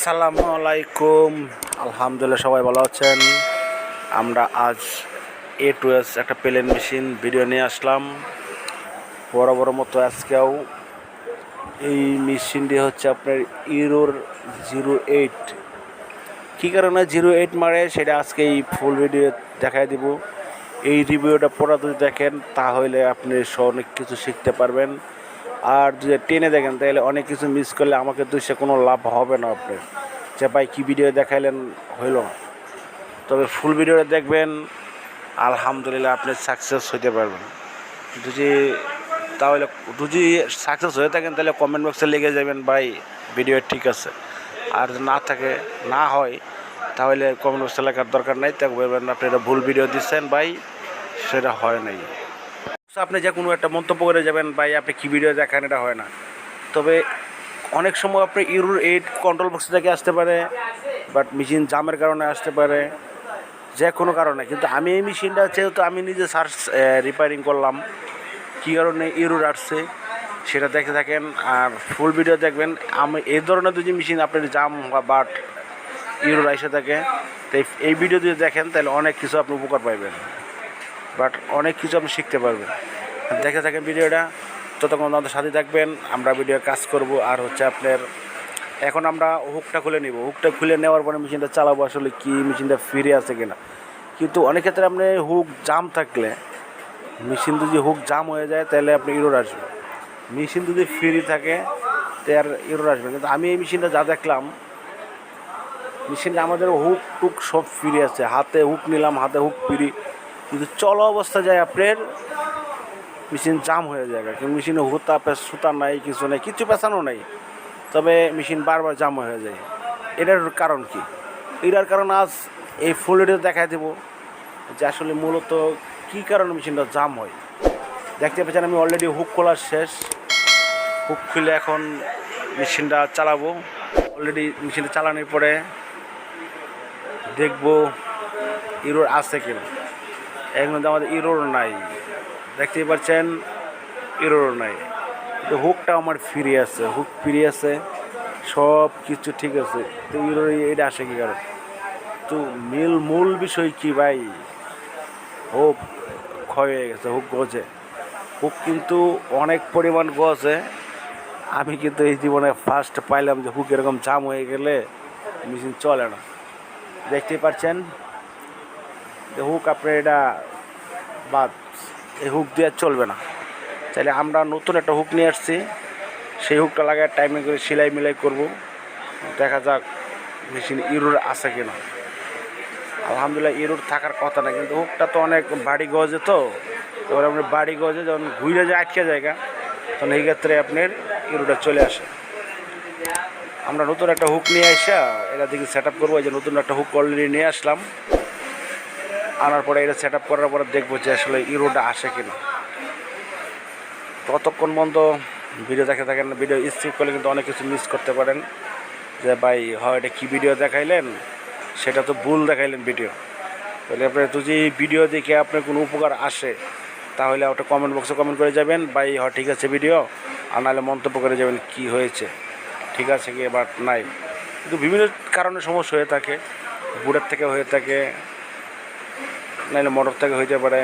আসসালামু আলাইকুম। আলহামদুলিল্লাহ, সবাই ভালো আছেন? আমরা আজ এ টু এস একটা প্লেন মেশিন ভিডিও নিয়ে আসলাম। বড় বড় মতো আজকেও এই মেশিনটি হচ্ছে আপনার ইউরোর জিরো এইট কী কারণে জিরো এইট মারে, সেটা আজকে এই ফুল ভিডিও দেখাই দিব। এই রিভিউটা পড়া যদি দেখেন, তাহলে আপনি অনেক কিছু শিখতে পারবেন। আর যদি টেনে দেখেন, তাহলে অনেক কিছু মিস করলে আমাকে দুইশে কোনো লাভ হবে না আপনি। যে ভাই কী ভিডিও দেখাইলেন, হইল না। তবে ফুল ভিডিওটা দেখবেন, আলহামদুলিল্লাহ আপনি সাকসেস হইতে পারবেন। যদি তাহলে, যদি সাকসেস হয়ে থাকেন, তাহলে কমেন্ট বক্সে লেগে যাবেন, ভাই ভিডিও ঠিক আছে। আর না থাকে, না হয়, তাহলে কমেন্ট বক্সে লেখার দরকার নাই। তাকে বলবেন, আপনি এটা ভুল ভিডিও দিচ্ছেন, ভাই, সেটা হয় নাই। আপনি যে কোনো একটা মন্তব্য করে যাবেন, ভাই, আপনি কী ভিডিও দেখেন? এটা হয় না। তবে অনেক সময় আপনি ইউরোর এইট কন্ট্রোল বক্স থেকে আসতে পারে বাট মেশিন জামের কারণে আসতে পারে, যে কোনো কারণে। কিন্তু আমি এই মেশিনটা যেহেতু আমি নিজে সার্চ রিপেয়ারিং করলাম, কী কারণে ইউরোর আসছে, সেটা দেখে থাকেন আর ফুল ভিডিও দেখবেন। আমি এই ধরনের যদি মেশিন আপনার জাম বা বাট ইউরোর এসে থাকে। তো এই- এই ভিডিও যদি দেখেন, তাহলে অনেক কিছু আপনি উপকার পাইবেন। বাট অনেক কিছু আপনি শিখতে পারবেন। দেখে থাকেন ভিডিওটা, ততক্ষণ আমাদের সাথে থাকবেন, আমরা ভিডিও কাজ করব, আর হচ্ছে আপনার, এখন আমরা হুকটা খুলে নিব। হুকটা খুলে নেওয়ার পরে মেশিনটা চালাবো আসলে কি মেশিনটা ফিরে আছে কিনা। কিন্তু অনেক ক্ষেত্রে আপনি হুক জাম থাকলে মেশিন যদি হুক জাম হয়ে যায়, তাহলে আপনি ইরোর আসবে। মেশিন যদি ফ্রি থাকে তো আর ইরোর আসবে কিন্তু আমি এই মেশিনটা যা দেখলাম মেশিনটা আমাদের হুক টুক সব ফ্রি আছে। হাতে হুক নিলাম, হাতে হুক ফ্রি কিন্তু চলো অবস্থা যায় আপনার মেশিন জাম হয়ে যায়। কিন্তু মেশিনে হুতা সুতা নাই, কিছু নাই, কিছু পেঁচানো নাই। তবে মেশিন বারবার জাম হয়ে যায়। এটার কারণ কি? এটার কারণ আজ এই ফুল দেখাই দেব যে আসলে মূলত কী কারণে মেশিনটা জাম হয়। দেখতে পাচ্ছেন আমি অলরেডি হুক খোলা শেষ। হুক খুলে এখন মেশিনটা চালাবো। অলরেডি মেশিনটা চালানোর পরে দেখব ইরোর আছে কিনা। এর মধ্যে আমাদের ইরোর নাই। দেখতেই পাচ্ছেন, ইরোর নাই। তো হুকটা আমার ফিরে আছে হুক ফিরে আছে সব কিছু ঠিক আছে। তো ইরোর এটা আসে কি কারণ? তো মিল মূল বিষয় কি ভাই? হুক ক্ষয় হয়ে গেছে হুক গজে। হুক কিন্তু অনেক পরিমাণ গজে। আমি কিন্তু এই জীবনে ফার্স্ট পাইলাম যে হুক এরকম জাম হয়ে গেলে মেশিন চলে না। দেখতেই পাচ্ছেন হুক আপনার এটা বাদ এই হুক দিয়ে চলবে না। তাহলে আমরা নতুন একটা হুক নিয়ে আসছি। সেই হুকটা লাগায় টাইমিং করে সেলাই মিলাই করব। দেখা যাক মেশিন ইউরোর আছে কিনা। আলহামদুলিল্লাহ ইউরোর থাকার কথা না, কিন্তু হুকটা তো অনেক বাড়ি গজে তো। এবার আপনার বাড়ি গজে যখন ঘুরে যায়, আটকে জায়গা তখন এই ক্ষেত্রে আপনার ইউরোটা চলে আসে। আমরা নতুন একটা হুক নিয়ে আসা এটা দিকে সেট আপ করব যে নতুন একটা হুক অলরেডি নিয়ে আসলাম। আনার পরে এটা সেট আপ করার পরে দেখব যে আসলে ইউরোটা আসে কিনা। ততক্ষণ বন্ধ ভিডিও দেখে থাকেন ভিডিও স্কিপ করলে কিন্তু অনেক কিছু মিস করতে পারেন। যে ভাই, হয় এটা কী ভিডিও দেখাইলেন? সেটা তো ভুল দেখাইলেন ভিডিও তাহলে আপনার যদি ভিডিও দেখে আপনার কোনো উপকার আসে, তাহলে ওটা কমেন্ট বক্সে কমেন্ট করে যাবেন। ভাই, হয় ঠিক আছে ভিডিও আর নাহলে মন্তব্য করে যাবেন কি হয়েছে। ঠিক আছে কি এবার নাই। কিন্তু বিভিন্ন কারণে সমস্যা হয়ে থাকে বুড়ের থেকে হয়ে থাকে নাহলে মোটর থেকে হইতে পারে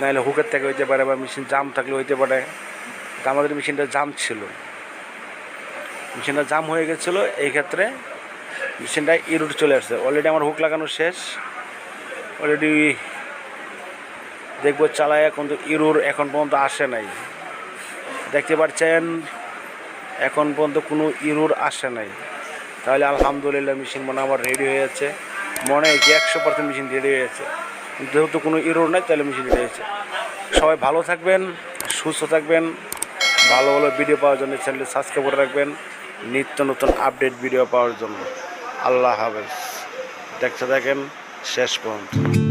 নাহলে হুকের থেকে হইতে পারে বা মেশিন জাম থাকলে হইতে পারে। তা আমাদের মেশিনটা জাম ছিল। মেশিনটা জাম হয়ে গেছিল, এই ক্ষেত্রে মেশিনটা ইরুট চলে আসছে। অলরেডি আমার হুক লাগানো শেষ। অলরেডি দেখব চালায় কিন্তু ইরুর এখন পর্যন্ত আসে নাই। দেখতে পাচ্ছেন, এখন পর্যন্ত কোনো ইরুর আসে নাই। তাহলে আলহামদুলিল্লাহ মেশিন মনে আমার রেডি হয়ে যাচ্ছে মনে হয় যে একশো পার্সেন্ট মেশিন রেডি হয়ে যাচ্ছে যেহেতু কোনো ইরোর নাই, তাহলে মেশিন রেডি হয়েছে। সবাই ভালো থাকবেন, সুস্থ থাকবেন, ভালো ভালো ভিডিও পাওয়ার জন্য চ্যানেলটি সাবস্ক্রাইব করে রাখবেন, নিত্য নতুন আপডেট ভিডিও পাওয়ার জন্য। আল্লাহ হাফেজ। দেখতে থাকেন, শেষ পর্যন্ত।